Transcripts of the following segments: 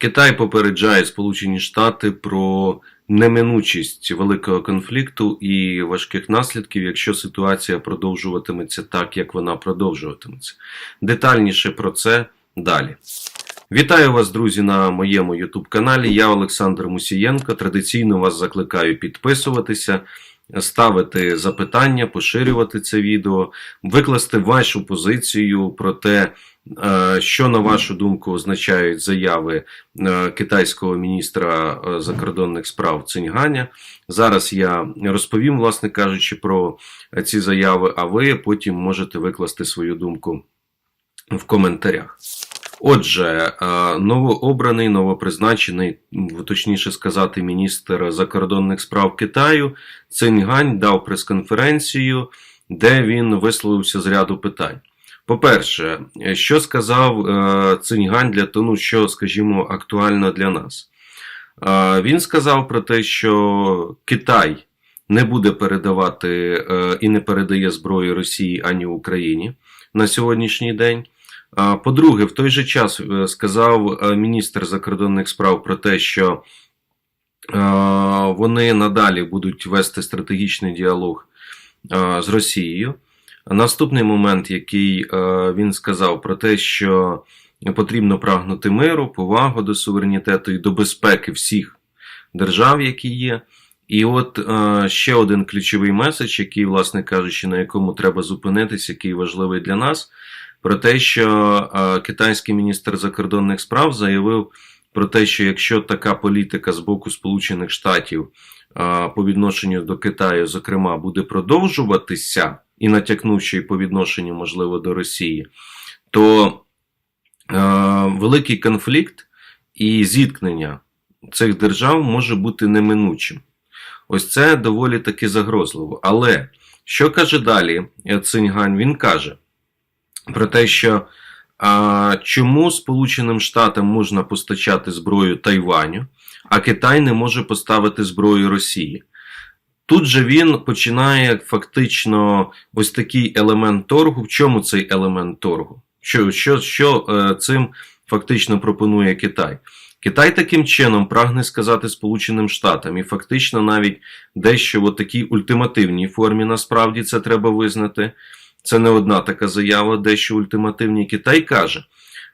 Китай попереджає Сполучені Штати про неминучість великого конфлікту і важких наслідків, якщо ситуація продовжуватиметься так, як вона продовжуватиметься. Детальніше про це далі. Вітаю вас, друзі, на моєму YouTube каналі. Я Олександр Мусієнко. Традиційно вас закликаю підписуватися, ставити запитання, поширювати це відео, викласти вашу позицію про те, е, що на вашу думку означають заяви е, китайського міністра е, закордонних справ Циньганя. Зараз я розповім, власне кажучи, про ці заяви, а ви потім можете викласти свою думку в коментарях. Отже, е, новообраний, новопризначений, точніше сказати, міністр закордонних справ Китаю Циньгань дав прес-конференцію, де він висловився з ряду питань. По-перше, е, що сказав е, Циньгань для того, ну, що, скажімо, актуально для нас? Він сказав про те, що Китай не буде передавати і не передає зброю Росії ані Україні на сьогоднішній день. По-друге, в той же час е, сказав е, міністр закордонних справ про те, що е, вони надалі будуть вести стратегічний діалог з Росією. Наступний момент, який він сказав про те, що потрібно прагнути миру, повагу до суверенітету і до безпеки всіх держав, які є. І от ще один ключовий меседж, який, власне кажучи, на якому треба зупинитися, який важливий для нас, про те, що е, китайський міністр закордонних справ заявив про те, що якщо така політика з боку Сполучених Штатів е, по відношенню до Китаю, зокрема, буде продовжуватися і натякнувши і по відношенню, можливо, до Росії, то е, великий конфлікт і зіткнення цих держав може бути неминучим. Ось це доволі таки загрозливо. Але що каже далі Циньгань? Він каже про те, що а, чому Сполученим Штатам можна постачати зброю Тайваню, а Китай не може поставити зброю Росії. Тут же він починає фактично ось такий елемент торгу. В чому цей елемент торгу? Що, що, що е, цим фактично пропонує Китай? Китай таким чином прагне сказати Сполученим Штатам, і фактично навіть дещо в такій ультимативній формі насправді це треба визнати. Це не одна така заява, дещо ультимативній Китай каже: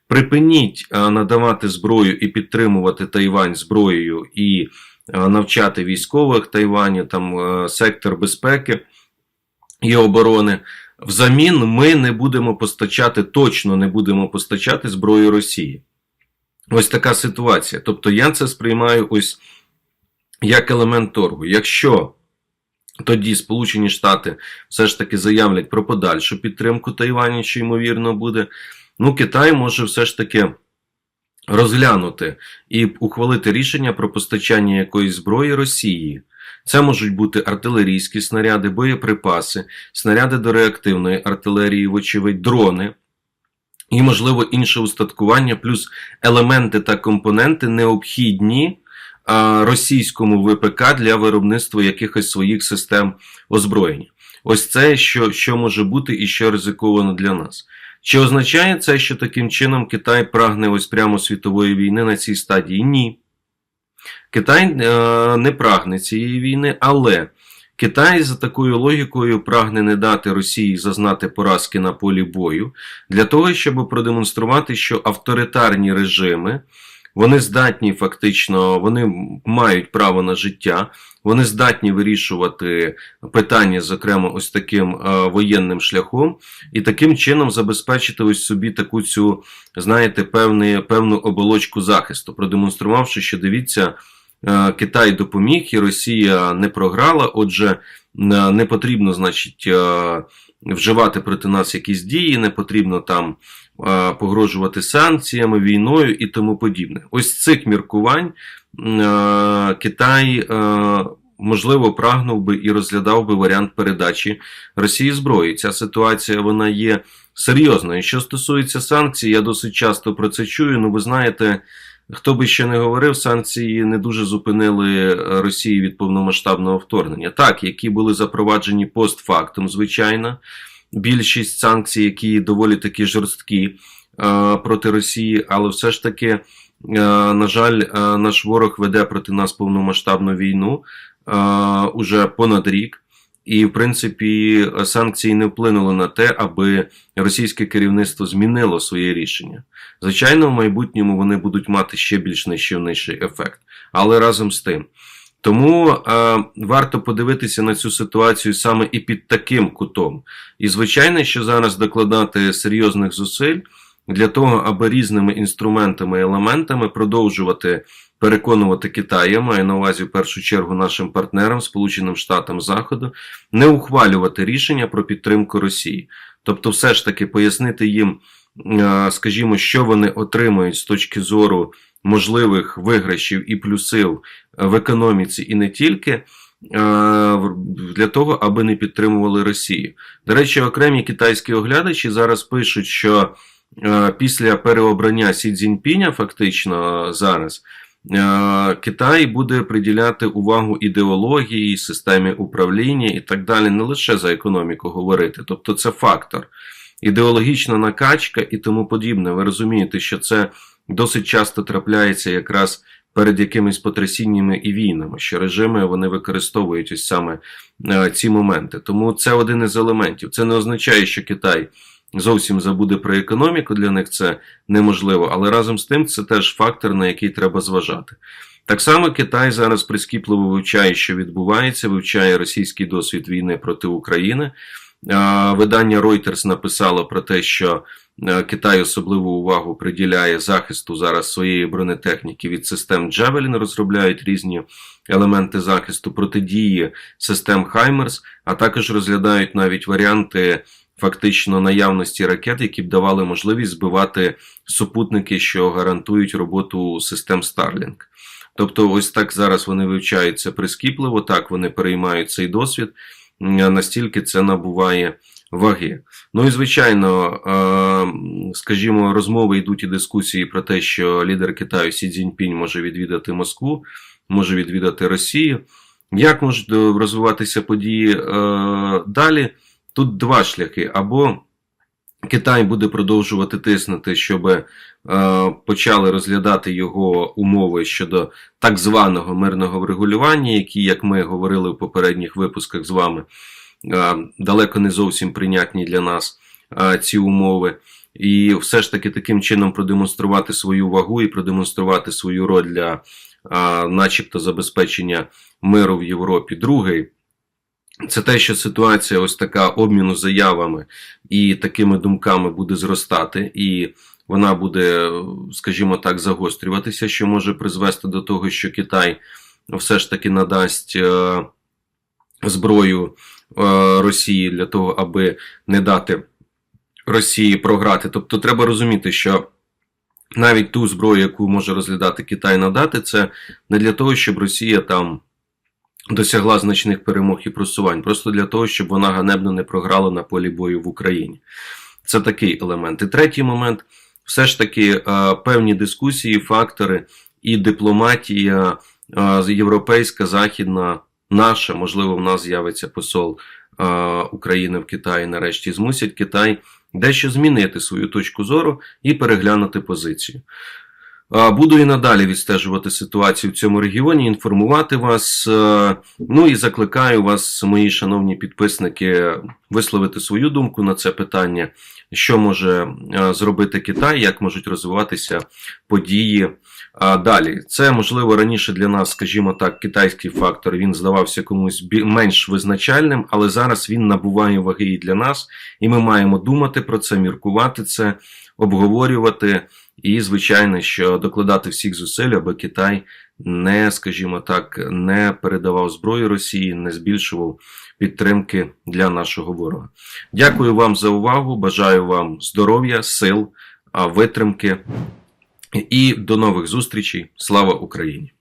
припиніть е, надавати зброю і підтримувати Тайвань зброєю і е, навчати військових Тайвані, там е, сектор безпеки і оборони. Взамін ми не будемо постачати, точно не будемо постачати зброю Росії. Ось така ситуація. Тобто я це сприймаю ось як елемент торгу. Якщо тоді Сполучені Штати все ж таки заявлять про подальшу підтримку Тайвані, що ймовірно буде, ну Китай може все ж таки розглянути і ухвалити рішення про постачання якоїсь зброї Росії. Це можуть бути артилерійські снаряди, боєприпаси, снаряди до реактивної артилерії, вочевидь, дрони. І, можливо, інше устаткування, плюс елементи та компоненти необхідні російському ВПК для виробництва якихось своїх систем озброєння. Ось це, що, що може бути і що ризиковано для нас. Чи означає це, що таким чином Китай прагне ось прямо світової війни на цій стадії? Ні. Китай е, не прагне цієї війни, але Китай за такою логікою прагне не дати Росії зазнати поразки на полі бою для того, щоб продемонструвати, що авторитарні режими вони здатні фактично, вони мають право на життя, вони здатні вирішувати питання, зокрема, ось таким е, воєнним шляхом, і таким чином забезпечити ось собі таку цю, знаєте, певний, певну оболочку захисту, продемонструвавши, що дивіться. Е, Китай допоміг, і Росія не програла. Отже, е, не потрібно, значить, вживати проти нас якісь дії, не потрібно там погрожувати санкціями, війною і тому подібне. Ось цих міркувань Китай. Можливо, прагнув би і розглядав би варіант передачі Росії зброї. Ця ситуація вона є серйозною. Що стосується санкцій, я досить часто про це чую. Ну, ви знаєте, Хто би ще не говорив, санкції не дуже зупинили Росію від повномасштабного вторгнення. Так, які були запроваджені постфактум, звичайно. Більшість санкцій, які доволі таки жорсткі е, проти Росії, але все ж таки на жаль, е, наш ворог веде проти нас повномасштабну війну е, уже понад рік. І, в принципі, санкції не вплинули на те, аби російське керівництво змінило своє рішення. Звичайно, в майбутньому вони будуть мати ще більш нищівніший ефект. Але разом з тим. Тому е, варто подивитися на цю ситуацію саме і під таким кутом. І, звичайно, що зараз докладати серйозних зусиль для того, аби різними інструментами і елементами продовжувати переконувати Китай, я маю на увазі в першу чергу нашим партнерам, Сполученим Штатам Заходу, не ухвалювати рішення про підтримку Росії. Тобто, все ж таки пояснити їм, скажімо, що вони отримують з точки зору можливих виграшів і плюсів в економіці, і не тільки. е, Для того, аби не підтримували Росію. До речі, окремі китайські оглядачі зараз пишуть, що е, після переобрання Сі Цзіньпіня, фактично зараз, е, Китай буде приділяти увагу ідеології, системі управління і так далі, не лише за економіку говорити. Тобто це фактор. Ідеологічна накачка і тому подібне. Ви розумієте, що це досить часто трапляється якраз перед якимись потрясіннями і війнами, що режими вони використовують ось саме е, ці моменти. Тому це один із елементів. Це не означає, що Китай зовсім забуде про економіку, для них це неможливо, але разом з тим це теж фактор, на який треба зважати. Так само Китай зараз прискіпливо вивчає, що відбувається, вивчає російський досвід війни проти України. Видання Reuters написало про те, що е, Китай особливу увагу приділяє захисту зараз своєї бронетехніки від систем Javelin, розробляють різні елементи захисту протидії систем Хаймерс, а також розглядають навіть варіанти фактично наявності ракет, які б давали можливість збивати супутники, що гарантують роботу систем Starlink. Тобто, ось так зараз вони вивчаються прискіпливо, так вони переймають цей досвід, настільки це набуває ваги. Ну і звичайно, е, скажімо, розмови йдуть і дискусії про те, що лідер Китаю Сі Цзіньпінь може відвідати Москву, може відвідати Росію. Як можуть розвиватися події е, далі? Тут два шляхи. Або Китай буде продовжувати тиснути, щоб е, почали розглядати його умови щодо так званого мирного врегулювання, які, як ми говорили в попередніх випусках з вами, е, далеко не зовсім прийнятні для нас е, ці умови. І все ж таки таким чином продемонструвати свою вагу і продемонструвати свою роль для, е, начебто, забезпечення миру в Європі. Другий це те, що ситуація ось така обміну заявами і такими думками буде зростати, і вона буде, скажімо так, загострюватися, що може призвести до того, що Китай все ж таки надасть е, зброю е, Росії для того, аби не дати Росії програти. Тобто, треба розуміти, що. Навіть ту зброю, яку може розглядати Китай надати, це не для того, щоб Росія там досягла значних перемог і просувань, просто для того, щоб вона ганебно не програла на полі бою в Україні. Це такий елемент. І третій момент все ж таки е, певні дискусії, фактори і дипломатія е, європейська, західна, наша, можливо, в нас з'явиться посол е, України в Китаї, нарешті змусять Китай дещо змінити свою точку зору і переглянути позицію. Буду і надалі відстежувати ситуацію в цьому регіоні, інформувати вас. Е, ну і закликаю вас, мої шановні підписники, висловити свою думку на це питання, що може е, зробити Китай, як можуть розвиватися події далі. Це можливо раніше для нас, скажімо так, китайський фактор. Він здавався комусь менш визначальним, але зараз він набуває ваги і для нас, і ми маємо думати про це, міркувати це, обговорювати. І, звичайно, що докладати всіх зусиль, аби Китай не, скажімо так, не передавав зброю Росії, не збільшував підтримки для нашого ворога. Дякую вам за увагу. Бажаю вам здоров'я, сил, витримки і до нових зустрічей. Слава Україні!